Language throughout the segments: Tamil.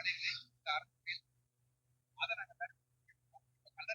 வேலைகளை இந்த அரசு அதை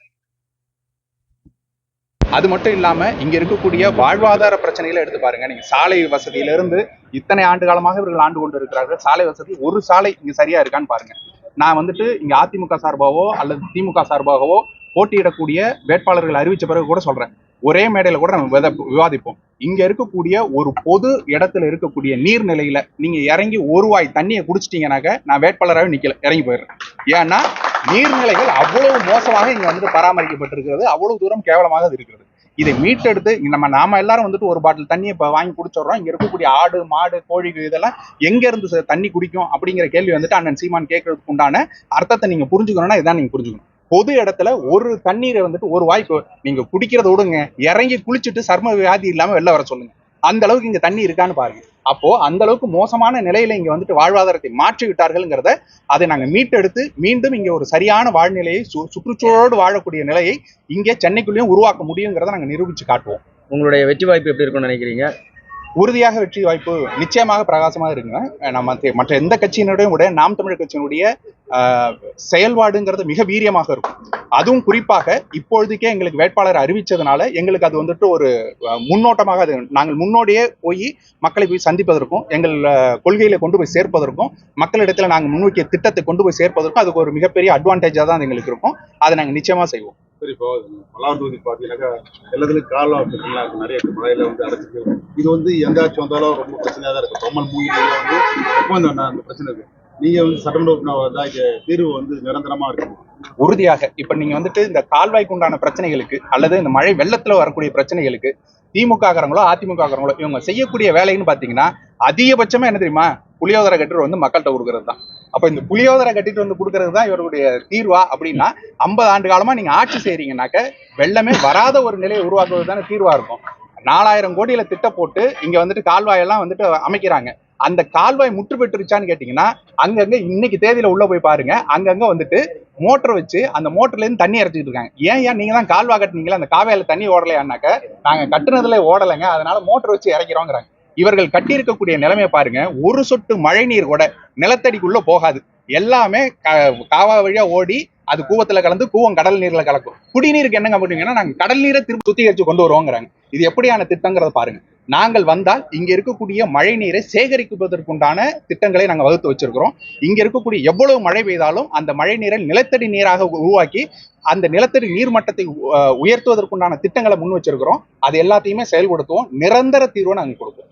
அது மட்டும் இல்லாம இங்க இருக்கக்கூடிய வாழ்வாதார பிரச்சனைகளை எடுத்து பாருங்க. நீங்க சாலை வசதியிலிருந்து இத்தனை ஆண்டு காலமாக இவர்கள் ஆண்டு கொண்டு இருக்கிறார்கள் சாலை வசதி ஒரு சாலை இங்க சரியா இருக்கான்னு பாருங்க. நான் வந்துட்டு இங்க அதிமுக சார்பாகவோ அல்லது திமுக சார்பாகவோ போட்டியிடக்கூடிய வேட்பாளர்கள் அறிவிச்ச பிறகு கூட சொல்றேன். ஒரே மேடையில கூட நம்ம விவாதிப்போம். இங்க இருக்கக்கூடிய ஒரு பொது இடத்துல இருக்கக்கூடிய நீர்நிலையில நீங்க இறங்கி ஒரு வாய் தண்ணியை குடிச்சிட்டீங்கனாக்க நான் வேட்பாளராகவே நிக்கல இறங்கி போயிடுறேன். ஏன்னா நீர்நிலைகள் அவ்வளவு மோசமாக இங்க வந்துட்டு பராமரிக்கப்பட்டிருக்கிறது அவ்வளவு தூரம் கேவலமாக இருக்கிறது. இதை மீட்டெடுத்து நம்ம நாம எல்லாரும் வந்துட்டு ஒரு பாட்டில் தண்ணியை இப்ப வாங்கி குடிச்சிடுறோம் இங்க இருக்கக்கூடிய ஆடு மாடு கோழிகள் இதெல்லாம் எங்க இருந்து ச- தண்ணி குடிக்கும் அப்படிங்கிற கேள்வி வந்துட்டு அண்ணன் சீமான் கேட்கறதுக்கு உண்டான அர்த்தத்தை நீங்க புரிஞ்சுக்கணும்னா இதான் நீங்க புரிஞ்சுக்கணும். பொது இடத்துல ஒரு தண்ணீரை வந்துட்டு ஒரு வாய்ப்பு நீங்க குடிக்கிறத விடுங்க. இறங்கி குளிச்சுட்டு சர்ம வியாதி இல்லாம வெளில வர சொல்லுங்க. அந்த அளவுக்கு இங்க தண்ணி இருக்கான்னு பாருங்க. அப்போ அந்த அளவுக்கு மோசமான நிலையில இங்க வந்துட்டு வாழ்வாதாரத்தை மாற்றி விட்டார்கள்ங்கிறத அதை நாங்க மீட்டெடுத்து மீண்டும் இங்க ஒரு சரியான வாழ்நிலையை சு- சுற்றுச்சூழலோடு வாழக்கூடிய நிலையை இங்கே சென்னைக்குள்ளேயும் உருவாக்க முடியுங்கிறத நாங்க நிரூபிச்சு காட்டுவோம். உங்களுடைய வெற்றி வாய்ப்பு எப்படி இருக்கும்னு நினைக்கிறீங்க? உறுதியாக வெற்றி வாய்ப்பு நிச்சயமாக பிரகாசமாக இருக்குங்க. நம்ம மற்ற எந்த கட்சியினுடைய உடைய நாம் தமிழர் கட்சியினுடைய செயல்பாடுங்கிறது மிக வீரியமாக இருக்கும். அதுவும் குறிப்பாக இப்பொழுதுக்கே எங்களுக்கு வேட்பாளர் அறிவிச்சதுனால எங்களுக்கு அது வந்துட்டு ஒரு முன்னோட்டமாக அது நாங்கள் முன்னோடியே போய் மக்களை போய் சந்திப்பதற்கும் எங்கள் கொள்கையில கொண்டு போய் சேர்ப்பதற்கும் மக்களிடத்தில் நாங்கள் முன்வைக்கிய திட்டத்தை கொண்டு போய் சேர்ப்பதற்கும் அதுக்கு ஒரு மிகப்பெரிய அட்வான்டேஜாக தான் அது எங்களுக்கு இருக்கும். அதை நாங்கள் நிச்சயமாக செய்வோம். சரி இப்போ தொகுதி பார்த்தீங்கன்னாக்கா எல்லாத்துலையும் காலம் நிறைய மழையில வந்து இது வந்து எங்காச்சும் வந்தாலும் ரொம்ப பிரச்சனையாக தான் இருக்கு. வந்து அந்த பிரச்சனை இருக்கு? நீங்க வந்து சட்டமன்ற இங்க தீர்வு வந்து நிரந்தரமா இருக்கும். உறுதியாக. இப்ப நீங்க வந்துட்டு இந்த கால்வாய்க்கு உண்டான பிரச்சனைகளுக்கு அல்லது இந்த மழை வெள்ளத்துல வரக்கூடிய பிரச்சனைகளுக்கு திமுக காரங்களோ அதிமுக காரங்களோ இவங்க செய்யக்கூடிய வேலைன்னு பாத்தீங்கன்னா அதிகபட்சமா என்ன தெரியுமா? புளியோதரை கட்டுரை வந்து மக்கள்கிட்ட கொடுக்கறது தான் அப்ப இந்த புளியோதரை கட்டிட்டு வந்து கொடுக்கறது தான் இவருடைய தீர்வா அப்படின்னா ஐம்பது ஆண்டு காலமா நீங்க ஆட்சி செய்றீங்கன்னாக்க வெள்ளமே வராத ஒரு நிலையை உருவாக்குவது தானே தீர்வா இருக்கும். நாலாயிரம் கோடியில திட்டம் போட்டு இங்க வந்துட்டு கால்வாயெல்லாம் வந்துட்டு அமைக்கிறாங்க. அந்த கால்வாய் முற்று பெற்றுருச்சான்னு கேட்டீங்கன்னா அங்கங்க இன்னைக்கு தேதியில உள்ள போய் பாருங்க. அங்கங்க வந்துட்டு மோட்டர் வச்சு அந்த மோட்டர்ல இருந்து தண்ணி இறச்சிட்டு இருக்காங்க. ஏன் ஏன் நீங்க தான் கால்வா கட்டுனீங்களா? அந்த காவேரியில தண்ணி ஓடலையானாக்க நாங்க கட்டுனதுல ஓடலைங்க. அதனால மோட்டர் வச்சு இறக்கிறோங்கிறாங்க. இவர்கள் கட்டியிருக்கக்கூடிய நிலைமையை பாருங்க. ஒரு சொட்டு மழை நீர் கூட நிலத்தடிக்குள்ள போகாது. எல்லாமே காவா வழியா ஓடி அது கூவத்துல கலந்து கூவம் கடல் நீர்ல கலக்கும். குடிநீருக்கு என்னங்க பண்ணுவீங்கன்னா நாங்க கடல் நீரை திரும்ப சுத்திகரிச்சு கொண்டு வருவோங்கிறாங்க. இது எப்படியான திட்டங்கிறத பாருங்க. நாங்கள் வந்தால் இங்க இருக்கக்கூடிய மழை நீரை சேகரிப்பதற்குண்டான திட்டங்களை நாங்கள் வகுத்து வச்சிருக்கிறோம். இங்க இருக்கக்கூடிய எவ்வளவு மழை பெய்தாலும் அந்த மழை நீரை நிலத்தடி நீராக உருவாக்கி அந்த நிலத்தடி நீர் மட்டத்தை உயர்த்துவதற்குண்டான திட்டங்களை முன் வச்சிருக்கிறோம். அது எல்லாத்தையுமே செயல்படுத்துவோம். நிரந்தர தீர்வை நாங்கள் கொடுப்போம்.